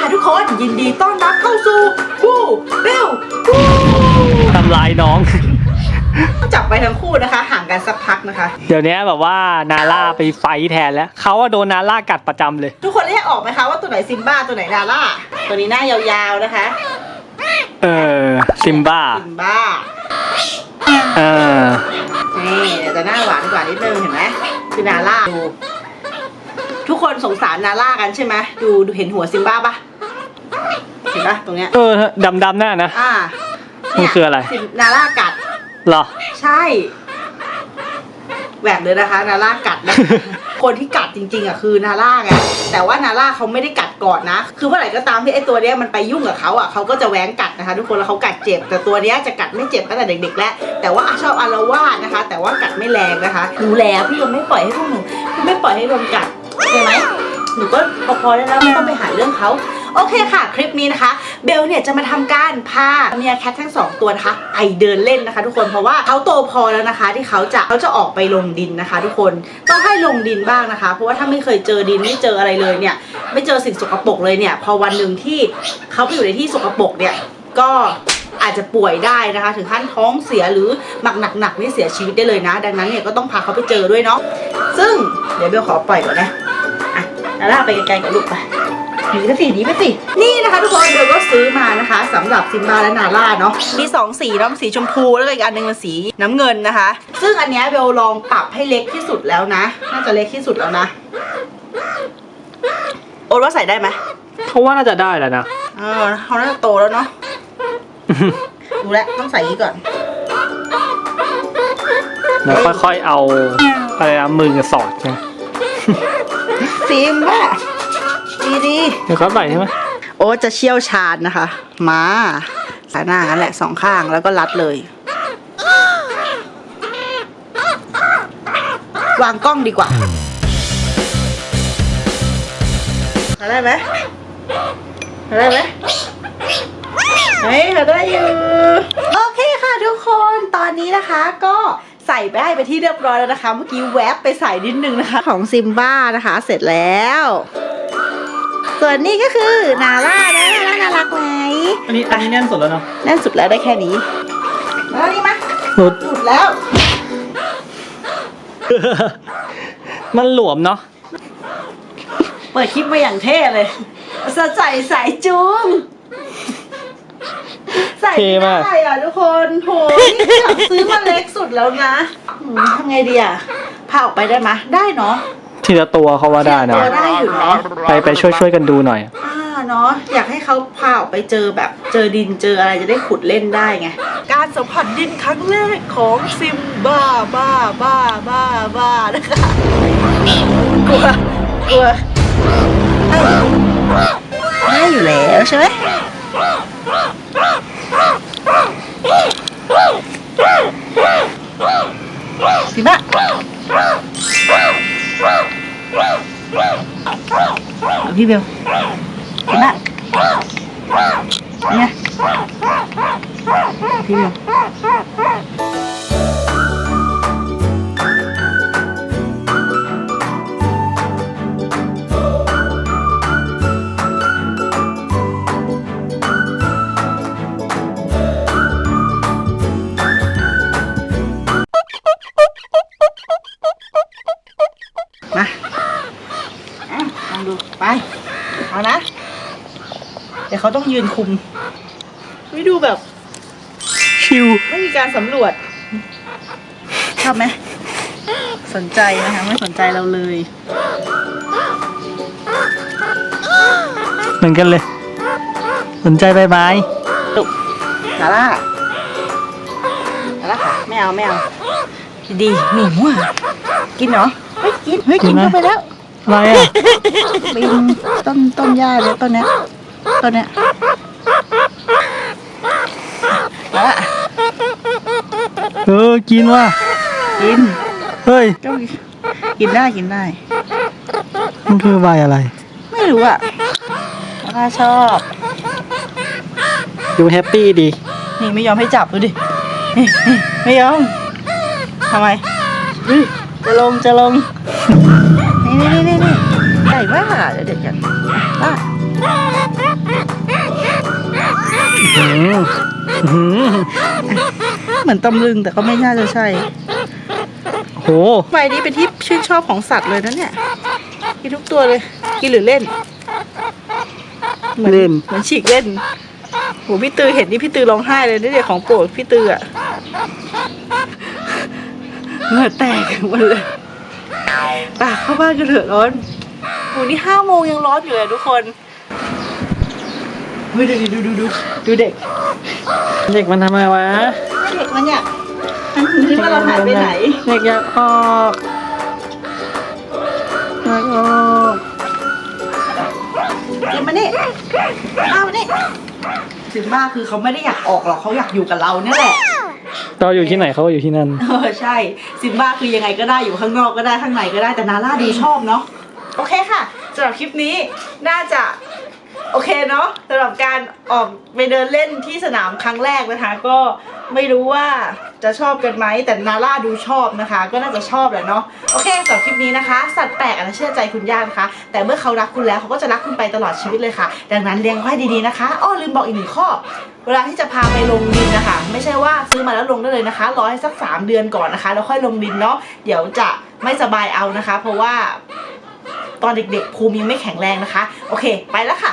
ค่ะทุกคนยินดีต้อนรับเข้าสู่บูเบลบูทำลายน้อง จับไปทั้งคู่นะคะ ห่างกันสักพักนะคะ เดี๋ยวนี้แบบว่านาร่าไปไฟท์แทนแล้ว เขาว่าโดนนาร่ากัดประจำเลย ทุกคนแยกออกไหมคะว่าตัวไหนซิมบ้าตัวไหนดาร่าตัวนี้หน้ายาวๆนะคะเออซิมบ้าซิมบ้าเออนี่เดี๋ยวจะหน้าหวานกว่านิดนึงเห็นไหมคือนาร่าดูทุกคนสงสารนาร่ากันใช่ไหมดูดูเห็นหัวซิมบ้าปะ เห็นปะตรงเนี้ย เออดำดำๆหน้านะ อ่ามันคืออะไรซิมนาร่ากัด เหรอ ใช่แหวกเลยนะคะ นาร่ากัดนะ คนที่กัดจริงๆอะคือนาร่าไงแต่ว่านาร่าเขาไม่ได้กัดก่อนนะ คือเมื่อไหร่ก็ตามที่ไอ้ตัวเนี้ยมันไปยุ่งกับเขาอะเขาก็จะแหวงกัดนะคะ ทุกคนแล้วเขากัดเจ็บ แต่ตัวเนี้ยจะกัดไม่เจ็บตั้งแต่เด็ก ๆ แล้วแต่ว่าชอบอารวาสนะคะ แต่ว่ากัดไม่แรงนะคะรู้แล้วพี่ยมไม่ปล่อยให้พวกหนูพี่ไม่ปล่อยให้โดนกัดใช่ไหมหนูก็พอๆได้แล้วไม่ต้องไปหาเรื่องเขา โอเคค่ะ คลิปนี้นะคะ เบลเนี่ยจะมาทำการพาเมียแคททั้งสองตัวนะคะไปเดินเล่นนะคะ ทุกคนเพราะว่าเขาโตพอแล้วนะคะ ที่เขาจะเขาจะออกไปลงดินนะคะ ทุกคนต้องให้ลงดินบ้างนะคะ เพราะว่าถ้าไม่เคยเจอดินไม่เจออะไรเลยเนี่ย ไม่เจอสิ่งสกปรกเลยเนี่ย พอวันหนึ่งที่เขาไปอยู่ในที่สกปรกเนี่ยก็อาจจะป่วยได้นะคะ ถึงขั้นท้องเสียหรือหนักหนักหนักๆนี่เสียชีวิตได้เลยนะ ดังนั้นเนี่ยก็ต้องพาเขาไปเจอด้วยเนาะซึ่งเดี๋ยวเบลขอปล่อยก่อนนะอะแล้วลาไปไกลๆกับลูกไป หนีไปสิหนีไปสิ นี่นะคะทุกคนเบลก็ซื้อมานะคะสำหรับซิมบาและนาร่าเนาะมีสองสีเนาะสีชมพูแล้วก็อีกอันหนึงเป็นสีน้ำเงินนะคะ ซึ่งอันเนี้ยเบลลองปรับให้เล็กที่สุดแล้วนะ น่าจะเล็กที่สุดแล้วนะ โอ๊ตว่าใส่ได้ไหมเขาว่าน่าจะได้แล้วนะเออเขาน่าจะโตแล้วเนาะดูแลวต้องใส่อย่างนี้ก่อนแล้วค่อยๆเอาอะไรนะมือสอดใช่ไหมซิมบ้า ดีดีเดี๋ยวเขาใส่ใช่ไหมๆโอ๊ตจะเชี่ยวชาญนะคะ มาสายหน้านั่นแหละสองข้างแล้วก็รัดเลย วางกล้องดีกว่าทำได้ไหมทำได้ไหมเฮ้ยทำได้อยู่ โอเคค่ะทุกคนตอนนี้นะคะก็ใส่ไปให้ไปที่เรียบร้อยแล้วนะคะ เมื่อกี้แวบไปใส่นิดนึงนะคะ ของซิมบ้านะคะ เสร็จแล้ว ส่วนนี้ก็คือนาร่านะนาร่าน่ารักไหมอันนี้อันนี้แน่นสุดแล้วเนาะแน่นสุดแล้วได้แค่นี้แล้วนี่มาหลุดหลุดแล้ว มันหลวมเนาะเปิดคลิปมาอย่างเท่เลยสะใจสายจุงใส่ไม่ได้อะทุกคนโหนี่อยากซื้อมาเล็กสุดแล้วนะหืมทำไงดีอะพาออกไปได้ไหมยได้เนาะ ทีละตัวเขาว่าได้นะตัวได้อยู่เนาะไปไปช่วยช่วยๆกันดูหน่อยอ่าเนาะอยากให้เขาพาออกไปเจอแบบเจอดินเจออะไรจะได้ขุดเล่นได้ไง การสัมผัสดินครั้งแรกของซิมบ้าบ้าบ้าบ้าบ้านะคะกลัวกลัวเอ้ยได้อยู่แล้วใช่ไหมซิมบ้าเอา พี่เบลซิ เดี๋ยวเขาต้องยืนคุม ไม่ดูแบบ ชิวไม่มีการสำรวจชอบไหมสนใจนะคะไม่สนใจเราเลย เหมือนกันเลย สนใจใบไม้ตุกนาล่านาล่าค่ะไม่เอาไม่เอาดีหนูอะกินเหรอเฮ้ยกินเฮ้ยกินกินไหมเข้าไปแล้วอะไรอะปีนต้นต้นหญ้าเลยต้นเนี้ย ต้นเนี้ยนาล่าเออกินว่ะกินเฮ้ยก็กินได้กินได้ มันคือใบอะไร ไม่รู้อะนาล่าชอบดูแฮปปี้ดี นี่ไม่ยอมให้จับดูดินี่นี่ไม่ยอมทำไมเฮ้ยจะลงจะลงนี่นี่นี่นี่นี่ใหญ่มากเดี๋ยวเด็กกันอะอื้อหือ เหมือนตำลึงแต่ก็ไม่น่าจะใช่โหใบนี้เป็นที่ชื่นชอบของสัตว์เลยนะเนี่ย กินทุกตัวเลย กินหรือเล่นเหมือนเล่นเหมือนฉีกเล่นโหพี่ตือเห็นนี่พี่ตือร้องไห้เลยนี่เด็กของโปรดพี่ตืออะเหงื่อแตกหมดเลยตาเข้าบ้านกันเถอะร้อนโหนี่ห้าโมงยังร้อนอยู่เลยทุกคน เฮ้ยดูดิดูดูดูดูเด็ก เด็กมันทำไมวะ เด็กมันเนี่ยมันคิดว่าเราหายไปไหน เด็กอยากออกอยากออกกินมานี่เอามานี่ถึงมากคือเขาไม่ได้อยากออกหรอกเขาอยากอยู่กับเราเนี่ยแหละเราอยู่ที่ไหนเขาก็อยู่ที่นั่น เออใช่ ซิมบ้าคือยังไงก็ได้อยู่ข้างนอกก็ได้ข้างในก็ได้แต่นาร่าดีชอบเนาะ โอเคค่ะสำหรับคลิปนี้น่าจะ โอเคเนาะสำหรับการออกไปเดินเล่นที่สนามครั้งแรกนะคะ ก็ไม่รู้ว่าจะชอบกันไหมแต่นาร่าดูชอบนะคะ ก็น่าจะชอบแหละเนาะโอเคสำหรับคลิปนี้นะคะ สัตว์แปลกอาจจะเชื่อใจคุณย่านะคะ แต่เมื่อเขารักคุณแล้วเขาก็จะรักคุณไปตลอดชีวิตเลยค่ะ ดังนั้นเลี้ยงไว้ดีๆนะคะอ้อลืมบอกอีกหนึ่งข้อ เวลาที่จะพาไปลงดินนะคะ ไม่ใช่ว่าซื้อมาแล้วลงได้เลยนะคะรอให้สักสามเดือนก่อนนะคะแล้วค่อยลงดินเนาะเดี๋ยวจะไม่สบายเอานะคะ เพราะว่าตอนเด็กๆภูมิยังไม่แข็งแรงนะคะ โอเค ไปแล้วค่ะ